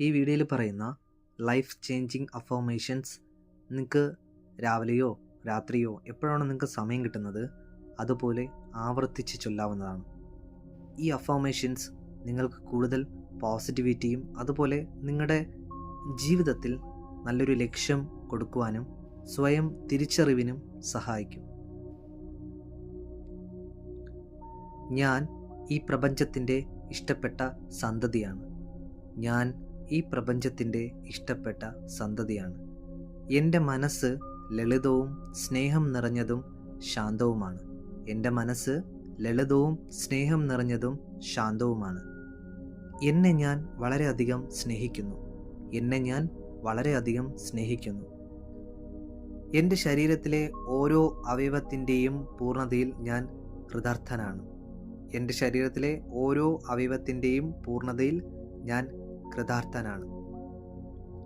ഈ വീഡിയോയിൽ പറയുന്ന ലൈഫ് ചേഞ്ചിങ് അഫോമേഷൻസ് നിങ്ങൾക്ക് രാവിലെയോ രാത്രിയോ എപ്പോഴാണ് നിങ്ങൾക്ക് സമയം കിട്ടുന്നത് അതുപോലെ ആവർത്തിച്ച് ചൊല്ലാവുന്നതാണ്. ഈ അഫോമേഷൻസ് നിങ്ങൾക്ക് കൂടുതൽ പോസിറ്റിവിറ്റിയും അതുപോലെ നിങ്ങളുടെ ജീവിതത്തിൽ നല്ലൊരു ലക്ഷ്യം കൊടുക്കുവാനും സ്വയം തിരിച്ചറിവിനും സഹായിക്കും. ഞാൻ ഈ പ്രപഞ്ചത്തിന്റെ ഇഷ്ടപ്പെട്ട സന്തതിയാണ്. ഞാൻ ഈ പ്രപഞ്ചത്തിന്റെ ഇഷ്ടപ്പെട്ട സന്തതിയാണ്. എന്റെ മനസ്സ് ലളിതവും സ്നേഹം നിറഞ്ഞതും ശാന്തവുമാണ്. എന്റെ മനസ്സ് ലളിതവും സ്നേഹം നിറഞ്ഞതും ശാന്തവുമാണ്. എന്നെ ഞാൻ വളരെയധികം സ്നേഹിക്കുന്നു. എന്നെ ഞാൻ വളരെയധികം സ്നേഹിക്കുന്നു. എന്റെ ശരീരത്തിലെ ഓരോ അവയവത്തിന്റെയും പൂർണതയിൽ ഞാൻ കൃതാർത്ഥനാണ്. എന്റെ ശരീരത്തിലെ ഓരോ അവയവത്തിന്റെയും പൂർണതയിൽ ഞാൻ കൃതാർത്ഥനാണ്.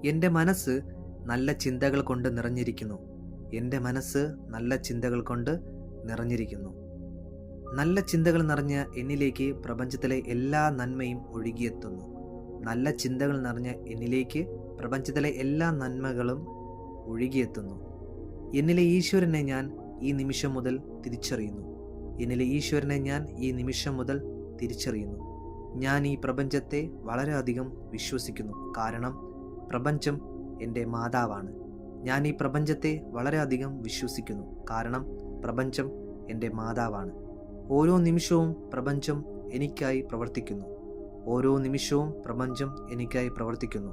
എന്റെ മനസ്സ് നല്ല ചിന്തകൾ കൊണ്ട് നിറഞ്ഞിരിക്കുന്നു. എന്റെ മനസ്സ് നല്ല ചിന്തകൾ കൊണ്ട് നിറഞ്ഞിരിക്കുന്നു. നല്ല ചിന്തകൾ നിറഞ്ഞ എന്നിലേക്ക് പ്രപഞ്ചത്തിലെ എല്ലാ നന്മയും ഒഴുകിയെത്തുന്നു. നല്ല ചിന്തകൾ നിറഞ്ഞ എന്നിലേക്ക് പ്രപഞ്ചത്തിലെ എല്ലാ നന്മകളും ഒഴുകിയെത്തുന്നു. എന്നിലെ ഈശ്വരനെ ഞാൻ ഈ നിമിഷം മുതൽ തിരിച്ചറിയുന്നു. എന്നിലെ ഈശ്വരനെ ഞാൻ ഈ നിമിഷം മുതൽ തിരിച്ചറിയുന്നു. ഞാൻ ഈ പ്രപഞ്ചത്തെ വളരെയധികം വിശ്വസിക്കുന്നു. കാരണം പ്രപഞ്ചം എന്റെ മാതാവാണ്. ഞാൻ ഈ പ്രപഞ്ചത്തെ വളരെയധികം വിശ്വസിക്കുന്നു. കാരണം പ്രപഞ്ചം എന്റെ മാതാവാണ്. ഓരോ നിമിഷവും പ്രപഞ്ചം എനിക്കായി പ്രവർത്തിക്കുന്നു. ഓരോ നിമിഷവും പ്രപഞ്ചം എനിക്കായി പ്രവർത്തിക്കുന്നു.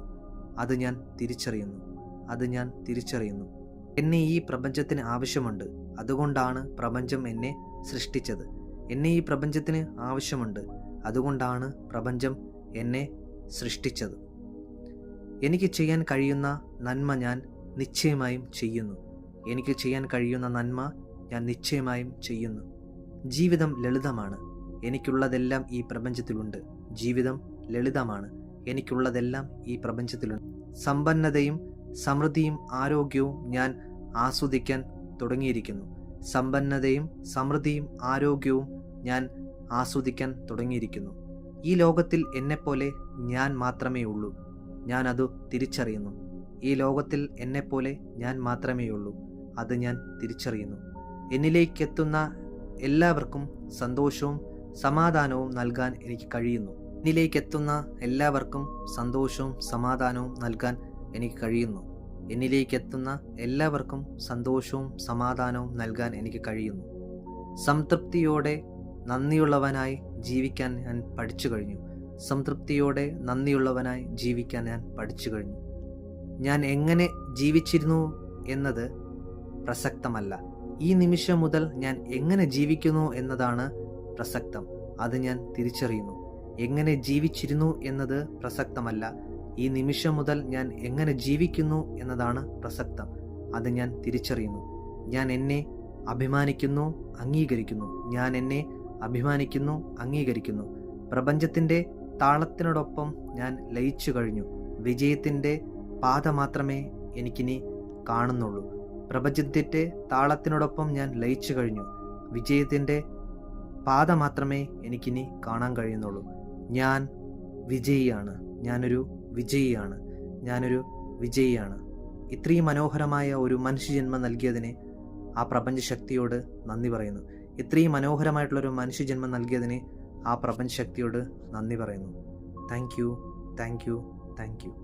അത് ഞാൻ തിരിച്ചറിയുന്നു. അത് ഞാൻ തിരിച്ചറിയുന്നു. എന്നെ ഈ പ്രപഞ്ചത്തിന് ആവശ്യമുണ്ട്. അതുകൊണ്ടാണ് പ്രപഞ്ചം എന്നെ സൃഷ്ടിച്ചത്. എന്നെ ഈ പ്രപഞ്ചത്തിന് ആവശ്യമുണ്ട്. അതുകൊണ്ടാണ് പ്രപഞ്ചം എന്നെ സൃഷ്ടിച്ചത്. എനിക്ക് ചെയ്യാൻ കഴിയുന്ന നന്മ ഞാൻ നിശ്ചയമായും ചെയ്യുന്നു. എനിക്ക് ചെയ്യാൻ കഴിയുന്ന നന്മ ഞാൻ നിശ്ചയമായും ചെയ്യുന്നു. ജീവിതം ലളിതമാണ്. എനിക്കുള്ളതെല്ലാം ഈ പ്രപഞ്ചത്തിലുണ്ട്. ജീവിതം ലളിതമാണ്. എനിക്കുള്ളതെല്ലാം ഈ പ്രപഞ്ചത്തിലുണ്ട്. സമ്പന്നതയും സമൃദ്ധിയും ആരോഗ്യവും ഞാൻ ആസ്വദിക്കാൻ തുടങ്ങിയിരിക്കുന്നു. സമ്പന്നതയും സമൃദ്ധിയും ആരോഗ്യവും ഞാൻ ആസ്വദിക്കാൻ തുടങ്ങിയിരിക്കുന്നു. ഈ ലോകത്തിൽ എന്നെപ്പോലെ ഞാൻ മാത്രമേ ഉള്ളൂ ഞാൻ അത് തിരിച്ചറിയുന്നു. ഈ ലോകത്തിൽ എന്നെപ്പോലെ ഞാൻ മാത്രമേ ഉള്ളൂ അത് ഞാൻ തിരിച്ചറിയുന്നു. എന്നിലേക്കെത്തുന്ന എല്ലാവർക്കും സന്തോഷവും സമാധാനവും നൽകാൻ എനിക്ക് കഴിയുന്നു. എന്നിലേക്കെത്തുന്ന എല്ലാവർക്കും സന്തോഷവും സമാധാനവും നൽകാൻ എനിക്ക് കഴിയുന്നു. എന്നിലേക്കെത്തുന്ന എല്ലാവർക്കും സന്തോഷവും സമാധാനവും നൽകാൻ എനിക്ക് കഴിയുന്നു. സംതൃപ്തിയോടെ നന്ദിയുള്ളവനായി ജീവിക്കാൻ ഞാൻ പഠിച്ചു കഴിഞ്ഞു. സംതൃപ്തിയോടെ നന്ദിയുള്ളവനായി ജീവിക്കാൻ ഞാൻ പഠിച്ചു കഴിഞ്ഞു. ഞാൻ എങ്ങനെ ജീവിച്ചിരുന്നു എന്നത് പ്രസക്തമല്ല. ഈ നിമിഷം മുതൽ ഞാൻ എങ്ങനെ ജീവിക്കുന്നു എന്നതാണ് പ്രസക്തം. അത് ഞാൻ തിരിച്ചറിയുന്നു. എങ്ങനെ ജീവിച്ചിരുന്നു എന്നത് പ്രസക്തമല്ല. ഈ നിമിഷം മുതൽ ഞാൻ എങ്ങനെ ജീവിക്കുന്നു എന്നതാണ് പ്രസക്തം. അത് ഞാൻ തിരിച്ചറിയുന്നു. ഞാൻ എന്നെ അഭിമാനിക്കുന്നു അംഗീകരിക്കുന്നു. ഞാൻ എന്നെ അഭിമാനിക്കുന്നു അംഗീകരിക്കുന്നു. പ്രപഞ്ചത്തിന്റെ താളത്തിനോടൊപ്പം ഞാൻ ലയിച്ചു കഴിഞ്ഞു. വിജയത്തിന്റെ പാത മാത്രമേ എനിക്കിനി കാണുന്നുള്ളൂ. പ്രപഞ്ചത്തിന്റെ താളത്തിനോടൊപ്പം ഞാൻ ലയിച്ചു കഴിഞ്ഞു. വിജയത്തിന്റെ പാത മാത്രമേ എനിക്കിനി കാണാൻ കഴിയുന്നുള്ളൂ. ഞാൻ വിജയിയാണ്. ഞാനൊരു വിജയിയാണ്. ഞാനൊരു വിജയിയാണ്. ഇത്രയും മനോഹരമായ ഒരു മനുഷ്യജന്മം നൽകിയതിന് ആ പ്രപഞ്ചശക്തിയോട് നന്ദി പറയുന്നു. ഇത്രയും മനോഹരമായിട്ടുള്ളൊരു മനുഷ്യജന്മം നൽകിയതിന് ആ പ്രപഞ്ച ശക്തിയോട് നന്ദി പറയുന്നു. Thank you thank you thank you.